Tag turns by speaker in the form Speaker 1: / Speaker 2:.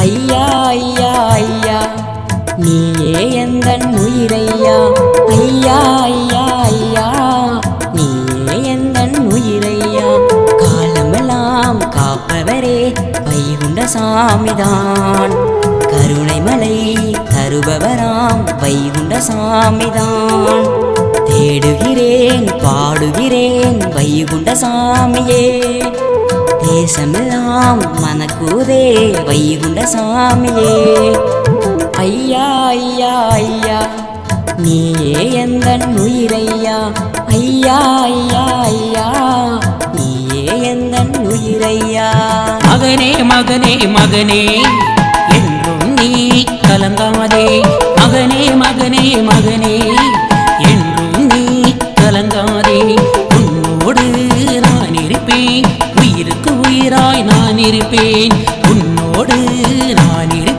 Speaker 1: ஐயா ஐயா ஐயா நீயே எந்தன் உயிரையா? ஐயா ஐயா ஐயா நீயே எந்தன் உயிரையா? காலமெல்லாம் காப்பவரே வைகுண்ட சாமிதான். கருணைமலை தருபவராம் வைகுண்ட சாமிதான். தேடுகிறேன் பாடுகிறேன் வைகுண்ட சாமியே. தேசமெல்லாம் மனக்கூதே வைகுண்ட சாமியே. ஐயா ஐயா ஐயா நீயே எந்த உயிரையா? ஐயா ஐயா ஐயா நீயே எந்த உயிரையா?
Speaker 2: மகனே மகனே மகனே என்றும் நீ கலங்காதே. மகனே மகனே மகனே என்றும் நீ கலங்காதே. உன்னோடு நான் இருப்பேன் உயிருக்கு உயிராய் நான் இருப்பேன்.